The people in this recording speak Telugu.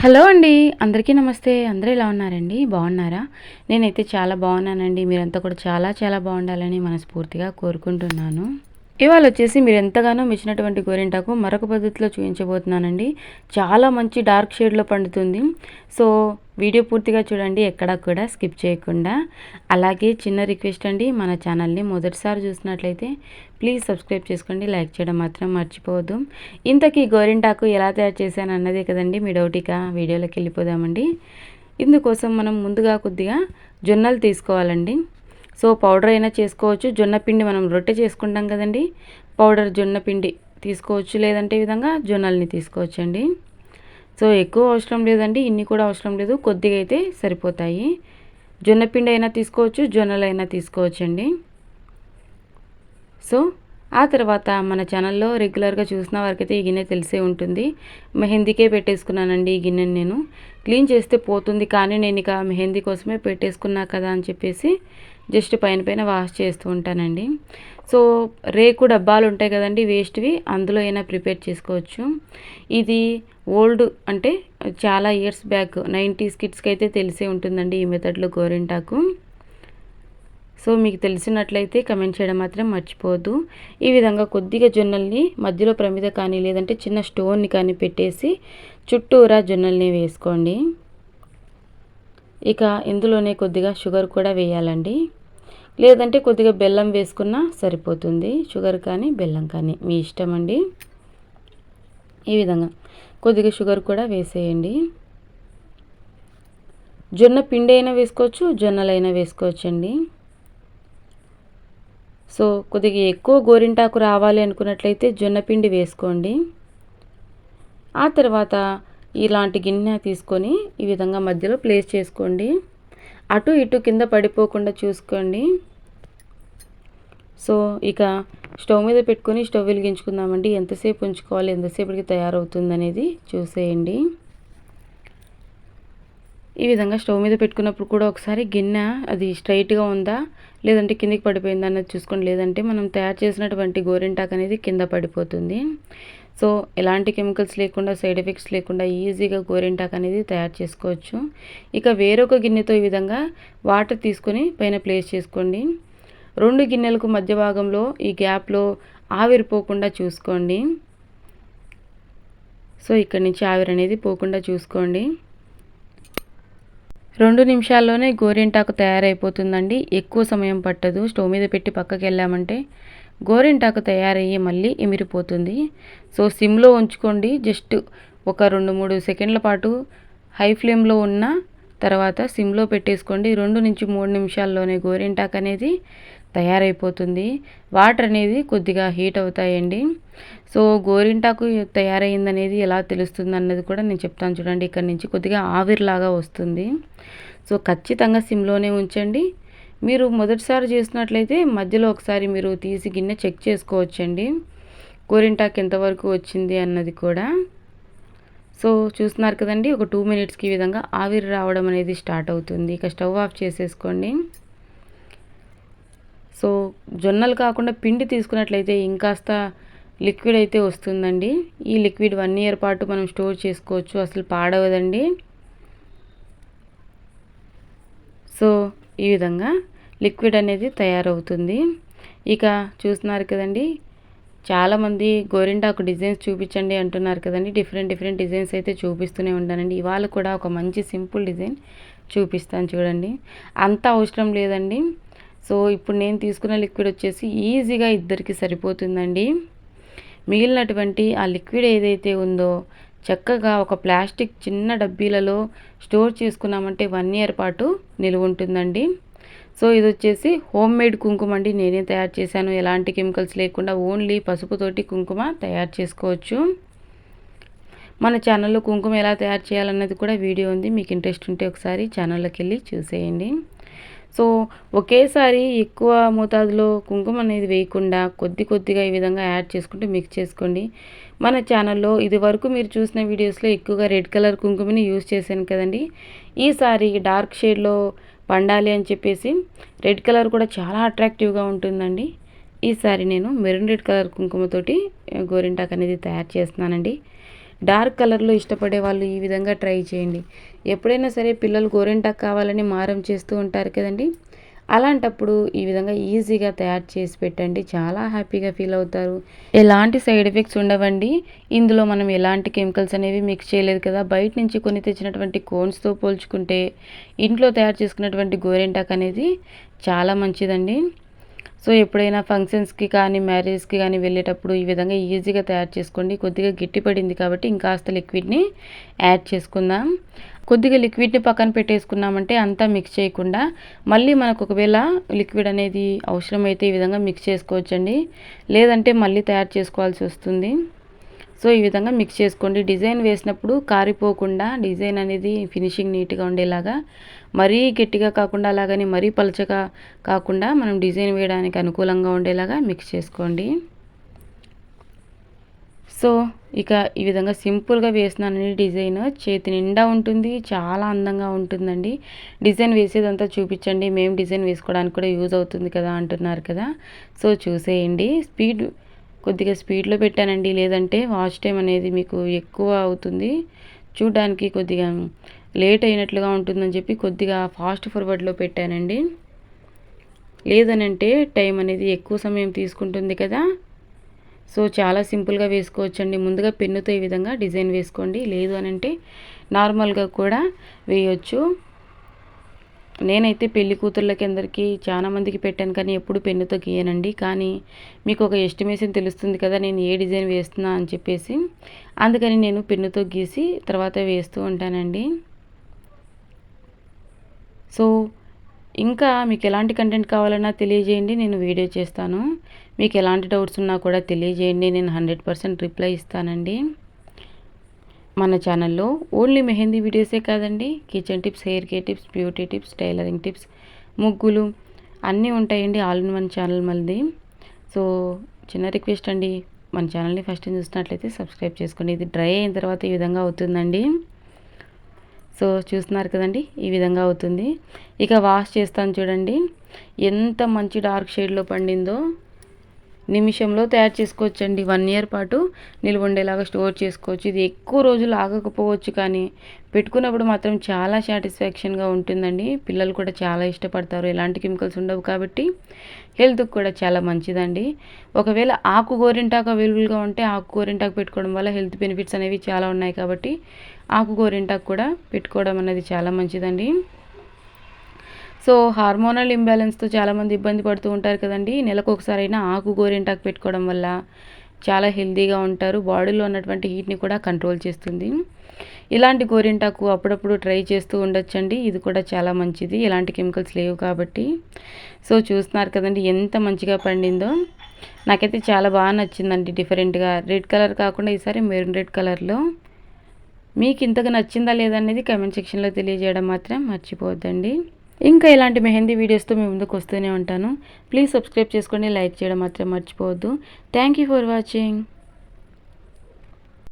హలో అండి అందరికీ నమస్తే. అందరూ ఎలా ఉన్నారండి? బాగున్నారా? నేనైతే చాలా బాగున్నానండి. మీరంతా కూడా చాలా చాలా బాగుండాలని మనస్ఫూర్తిగా కోరుకుంటున్నాను. ఇవాళ వచ్చేసి మీరు ఎంతగానో మెచ్చినటువంటి గోరింటాకు మరొక పద్ధతిలో చూపించబోతున్నానండి చాలా మంచి డార్క్ షేడ్లో పండుతుంది. సో వీడియో పూర్తిగా చూడండి ఎక్కడా కూడా స్కిప్ చేయకుండా. అలాగే చిన్న రిక్వెస్ట్ అండి మన ఛానల్ని మొదటిసారి చూసినట్లయితే ప్లీజ్ సబ్స్క్రైబ్ చేసుకోండి లైక్ చేయడం మాత్రం మర్చిపోవద్దు. ఇంతకీ గోరింటాకు ఎలా తయారు చేశాను అన్నదే కదండి మీ డౌటిగా వీడియోలోకి వెళ్ళిపోదామండి. ఇందుకోసం మనం ముందుగా కొద్దిగా జొన్నలు తీసుకోవాలండి. సో పౌడర్ అయినా చేసుకోవచ్చు. జొన్న పిండి మనం రొట్టె చేసుకుంటాం కదండి. పౌడర్ జొన్న పిండి తీసుకోవచ్చు. లేదంటే విధంగా జొన్నల్ని తీసుకోవచ్చండి. సో ఎక్కువ అవసరం లేదండి. ఇన్ని కూడా అవసరం లేదు. కొద్దిగా అయితే సరిపోతాయి. జొన్న పిండి అయినా తీసుకోవచ్చు జొన్నలు అయినా తీసుకోవచ్చండి. సో ఆ తర్వాత మన ఛానల్లో రెగ్యులర్గా చూసిన వారికైతే ఈ గిన్నె తెలిసే ఉంటుంది. మెహందీకే పెట్టేసుకున్నానండి ఈ గిన్నెని నేను. క్లీన్ చేస్తే పోతుంది కానీ నేను ఇక మెహందీ కోసమే పెట్టేసుకున్నా కదా అని చెప్పేసి జస్ట్ పైన పైన వాష్ చేస్తూ ఉంటానండి. సో రేకు డబ్బాలు ఉంటాయి కదండి వేస్ట్వి అందులో అయినా ప్రిపేర్ చేసుకోవచ్చు. ఇది ఓల్డ్ అంటే చాలా ఇయర్స్ బ్యాక్ నైంటీస్ కిడ్స్కి అయితే తెలిసే ఉంటుందండి ఈ మెథడ్లో గోరింటాకు. సో మీకు తెలిసినట్లయితే కమెంట్ చేయడం మాత్రం మర్చిపోవద్దు. ఈ విధంగా కొద్దిగా జొన్నల్ని మధ్యలో ప్రమిద కానీ లేదంటే చిన్న స్టోన్ని కానీ పెట్టేసి చుట్టూరా జొన్నల్ని వేసుకోండి. ఇక ఇందులోనే కొద్దిగా షుగర్ కూడా వేయాలండి. లేదంటే కొద్దిగా బెల్లం వేసుకున్నా సరిపోతుంది. షుగర్ కానీ బెల్లం కానీ మీ ఇష్టం అండి. ఈ విధంగా కొద్దిగా షుగర్ కూడా వేసేయండి. జొన్న పిండి అయినా వేసుకోవచ్చు జొన్నలైనా వేసుకోవచ్చండి. సో కొద్దిగా ఎక్కువ గోరింటాకు రావాలి అనుకున్నట్లయితే జొన్నపిండి వేసుకోండి. ఆ తర్వాత ఇలాంటి గిన్నె తీసుకొని ఈ విధంగా మధ్యలో ప్లేస్ చేసుకోండి. అటు ఇటు కింద పడిపోకుండా చూసుకోండి. సో ఇక స్టవ్ మీద పెట్టుకొని స్టవ్ వెలిగించుకుందామండి. ఎంతసేపు ఉంచుకోవాలి ఎంతసేపటికి తయారవుతుంది అనేది చూసేయండి. ఈ విధంగా స్టవ్ మీద పెట్టుకున్నప్పుడు కూడా ఒకసారి గిన్నె అది స్ట్రైట్గా ఉందా? లేదంటే కిందికి పడిపోయిందా అన్నది చూసుకోండి. లేదంటే మనం తయారు చేసినటువంటి గోరింటాక్ అనేది కింద పడిపోతుంది. సో ఎలాంటి కెమికల్స్ లేకుండా సైడ్ ఎఫెక్ట్స్ లేకుండా ఈజీగా గోరింటాక్ అనేది తయారు చేసుకోవచ్చు. ఇక వేరొక గిన్నెతో ఈ విధంగా వాటర్ తీసుకొని పైన ప్లేస్ చేసుకోండి. రెండు గిన్నెలకు మధ్య భాగంలో ఈ గ్యాప్లో ఆవిరిపోకుండా చూసుకోండి. సో ఇక్కడ నుంచి ఆవిరి అనేది పోకుండా చూసుకోండి. రెండు నిమిషాల్లోనే గోరింటాకు తయారైపోతుందండి. ఎక్కువ సమయం పట్టదు. స్టవ్ మీద పెట్టి పక్కకి వెళ్ళామంటే గోరింటాకు తయారయ్యి మళ్ళీ ఇమిరిపోతుంది సో సిమ్లో ఉంచుకోండి. జస్ట్ ఒక రెండు మూడు సెకండ్ల పాటు హై ఫ్లేమ్లో ఉన్న తర్వాత సిమ్లో పెట్టేసుకోండి. రెండు నుంచి మూడు నిమిషాల్లోనే గోరింటాకు అనేది తయారైపోతుంది. వాటర్ అనేది కొద్దిగా హీట్ అవుతాయండి. సో గోరింటాకు తయారైందనేది ఎలా తెలుస్తుంది అన్నది కూడా నేను చెప్తాను చూడండి. ఇక్కడ నుంచి కొద్దిగా ఆవిరిలాగా వస్తుంది. సో ఖచ్చితంగా సిమ్లోనే ఉంచండి. మీరు మొదటిసారి చేసినట్లయితే మధ్యలో ఒకసారి మీరు తీసి గిన్నె చెక్ చేసుకోవచ్చండి. గోరింటాకు ఎంతవరకు వచ్చింది అన్నది కూడా. సో చూస్తున్నారు కదండి ఒక టూ మినిట్స్కి ఈ విధంగా ఆవిరి రావడం అనేది స్టార్ట్ అవుతుంది. ఇక స్టవ్ ఆఫ్ చేసేసుకోండి. సో జొన్నలు కాకుండా పిండి తీసుకున్నట్లయితే ఇంకాస్త లిక్విడ్ అయితే వస్తుందండి. ఈ లిక్విడ్ వన్ ఇయర్ పాటు మనం స్టోర్ చేసుకోవచ్చు అసలు పాడవదండి. సో ఈ విధంగా లిక్విడ్ అనేది తయారవుతుంది. ఇక చూస్తున్నారు కదండి చాలామంది గోరింటాకు డిజైన్స్ చూపించండి అంటున్నారు కదండి. డిఫరెంట్ డిఫరెంట్ డిజైన్స్ అయితే చూపిస్తూనే ఉంటానండి. ఇవాళ కూడా ఒక మంచి సింపుల్ డిజైన్ చూపిస్తాను చూడండి. అంత అవసరం లేదండి. సో ఇప్పుడు నేను తీసుకున్న లిక్విడ్ వచ్చేసి ఈజీగా ఇద్దరికి సరిపోతుందండి. మిగిలినటువంటి ఆ లిక్విడ్ ఏదైతే ఉందో చక్కగా ఒక ప్లాస్టిక్ చిన్న డబ్బీలలో స్టోర్ చేసుకున్నామంటే వన్ ఇయర్ పాటు నిలువ ఉంటుందండి. సో ఇది వచ్చేసి హోమ్ మేడ్ కుంకుమ అండి. నేనే తయారు చేశాను. ఎలాంటి కెమికల్స్ లేకుండా ఓన్లీ పసుపుతోటి కుంకుమ తయారు చేసుకోవచ్చు. మన ఛానల్లో కుంకుమ ఎలా తయారు చేయాలన్నది కూడా వీడియో ఉంది. మీకు ఇంట్రెస్ట్ ఉంటే ఒకసారి ఛానల్లోకి వెళ్ళి చూసేయండి. సో ఒకేసారి ఎక్కువ మోతాదులో కుంకుమ అనేది వేయకుండా కొద్ది కొద్దిగా ఈ విధంగా యాడ్ చేసుకుంటూ మిక్స్ చేసుకోండి. మన ఛానల్లో ఇది వరకు మీరు చూసిన వీడియోస్లో ఎక్కువగా రెడ్ కలర్ కుంకుమని యూజ్ చేశాను కదండి. ఈసారి డార్క్ షేడ్లో పండాలి అని చెప్పేసి రెడ్ కలర్ కూడా చాలా అట్రాక్టివ్గా ఉంటుందండి. ఈసారి నేను మెరూన్ రెడ్ కలర్ కుంకుమతోటి గోరింటాక్ అనేది తయారు చేస్తున్నానండి. డార్క్ కలర్లో ఇష్టపడే వాళ్ళు ఈ విధంగా ట్రై చేయండి. ఎప్పుడైనా సరే పిల్లలు గోరింటాకు కావాలని మారం చేస్తూ ఉంటారు కదండి. అలాంటప్పుడు ఈ విధంగా ఈజీగా తయారు చేసి పెట్టండి. చాలా హ్యాపీగా ఫీల్ అవుతారు. ఎలాంటి సైడ్ ఎఫెక్ట్స్ ఉండవండి. ఇందులో మనం ఎలాంటి కెమికల్స్ అనేవి మిక్స్ చేయలేదు కదా. బయట నుంచి కొని తెచ్చినటువంటి కోన్స్తో పోల్చుకుంటే ఇంట్లో తయారు చేసుకున్నటువంటి గోరెంటాక్ అనేది చాలా మంచిదండి. సో ఎప్పుడైనా ఫంక్షన్స్కి కానీ మ్యారేజ్కి కానీ వెళ్ళేటప్పుడు ఈ విధంగా ఈజీగా తయారు చేసుకోండి. కొద్దిగా గట్టిపడింది కాబట్టి ఇంకాస్త లిక్విడ్ని యాడ్ చేసుకుందాం. కొద్దిగా లిక్విడ్ని పక్కన పెట్టేసుకున్నామంటే అంతా మిక్స్ చేయకుండా మళ్ళీ మనకు ఒకవేళ లిక్విడ్ అనేది అవసరమైతే ఈ విధంగా మిక్స్ చేసుకోవచ్చండి. లేదంటే మళ్ళీ తయారు చేసుకోవాల్సి వస్తుంది. సో ఈ విధంగా మిక్స్ చేసుకోండి. డిజైన్ వేసినప్పుడు కారిపోకుండా డిజైన్ అనేది ఫినిషింగ్ నీట్గా ఉండేలాగా మరీ గట్టిగా కాకుండా అలాగని మరీ పలచగా కాకుండా మనం డిజైన్ వేయడానికి అనుకూలంగా ఉండేలాగా మిక్స్ చేసుకోండి. సో ఇక ఈ విధంగా సింపుల్గా వేసినానండి డిజైన్ చేతి నిండా ఉంటుంది చాలా అందంగా ఉంటుందండి. డిజైన్ వేసేదంతా చూపించండి. మేము డిజైన్ వేసుకోవడానికి కూడా యూజ్ అవుతుంది కదా అంటున్నారు కదా. సో చూసేయండి. స్పీడ్ కొద్దిగా స్పీడ్లో పెట్టానండి. లేదంటే వాచ్ టైం అనేది మీకు ఎక్కువ అవుతుంది. చూడడానికి కొద్దిగా లేట్ అయినట్లుగా ఉంటుందని చెప్పి కొద్దిగా ఫాస్ట్ ఫార్వర్డ్లో పెట్టానండి. లేదనంటే టైం అనేది ఎక్కువ సమయం తీసుకుంటుంది కదా. సో చాలా సింపుల్గా వేసుకోవచ్చండి. ముందుగా పెన్నుతో ఈ విధంగా డిజైన్ వేసుకోండి. లేదు అని అంటే నార్మల్గా కూడా వేయొచ్చు. నేనైతే పెళ్ళి కూతుర్లకి అందరికీ చాలా మందికి పెట్టాను కానీ ఎప్పుడు పెన్నుతో గీయనండి. కానీ మీకు ఒక ఎస్టిమేషన్ తెలుస్తుంది కదా నేను ఏ డిజైన్ వేస్తున్నా అని చెప్పేసి. అందుకని నేను పెన్నుతో గీసి తర్వాత వేస్తూ ఉంటానండి. సో ఇంకా మీకు ఎలాంటి కంటెంట్ కావాలన్నా తెలియజేయండి నేను వీడియో చేస్తాను. మీకు ఎలాంటి డౌట్స్ ఉన్నా కూడా తెలియజేయండి నేను హండ్రెడ్ పర్సెంట్ రిప్లై ఇస్తానండి. మన ఛానల్లో ఓన్లీ మెహందీ వీడియోసే కాదండి. Kitchen tips hair care tips beauty tips tailoring tips ముగ్గులు అన్నీ ఉంటాయండి ఆల్ ఇన్ వన్ ఛానల్ మళ్ళీ. సో చిన్న రిక్వెస్ట్ అండి. మన ఛానల్ని ఫస్ట్ చూసినట్లయితే సబ్స్క్రైబ్ చేసుకోండి. ఇది డ్రై అయిన తర్వాత ఈ విధంగా అవుతుందండి. సో చూస్తున్నారు కదండి ఈ విధంగా అవుతుంది. ఇక వాష్ చేస్తాను చూడండి. ఎంత మంచి డార్క్ షేడ్లో పండిందో. నిమిషంలో తయారు చేసుకోవచ్చండి. వన్ ఇయర్ పాటు నిల్వ ఉండేలాగా స్టోర్ చేసుకోవచ్చు. ఇది ఎక్కువ రోజులు ఆగకపోవచ్చు కానీ పెట్టుకున్నప్పుడు మాత్రం చాలా సాటిస్ఫాక్షన్గా ఉంటుందండి. పిల్లలు కూడా చాలా ఇష్టపడతారు. ఎలాంటి కెమికల్స్ ఉండవు కాబట్టి హెల్త్కి కూడా చాలా మంచిదండి. ఒకవేళ ఆకు గోరింటాకు అవైలబుల్గా ఉంటే ఆకు గోరింటాకు పెట్టుకోవడం వల్ల హెల్త్ బెనిఫిట్స్ అనేవి చాలా ఉన్నాయి కాబట్టి ఆకు గోరింటాకు కూడా పెట్టుకోవడం అనేది చాలా మంచిదండి. సో హార్మోనల్ ఇంబ్యాలెన్స్తో చాలామంది ఇబ్బంది పడుతూ ఉంటారు కదండి. నెలకు ఒకసారైనా ఆకు గోరింటాకు పెట్టుకోవడం వల్ల చాలా హెల్తీగా ఉంటారు. బాడీలో ఉన్నటువంటి హీట్ని కూడా కంట్రోల్ చేస్తుంది. ఇలాంటి గోరింటాకు అప్పుడప్పుడు ట్రై చేస్తూ ఉండొచ్చండి. ఇది కూడా చాలా మంచిది. ఎలాంటి కెమికల్స్ లేవు కాబట్టి. సో చూస్తున్నారు కదండి ఎంత మంచిగా పండిందో. నాకైతే చాలా బాగా నచ్చిందండి డిఫరెంట్గా. రెడ్ కలర్ కాకుండా ఈసారి మెరూన్ రెడ్ కలర్లో. మీకు ఇంతగా నచ్చిందా లేదనేది కమెంట్ సెక్షన్లో తెలియజేయడం మాత్రం మర్చిపోవద్దండి. ఇంకా ఇలాంటి మెహందీ వీడియోస్తో మేము ముందుకు వస్తూనే ఉంటాను. ప్లీజ్ సబ్స్క్రైబ్ చేసుకోండి లైక్ చేయడం మాత్రం మర్చిపోవద్దు. Thank you for watching.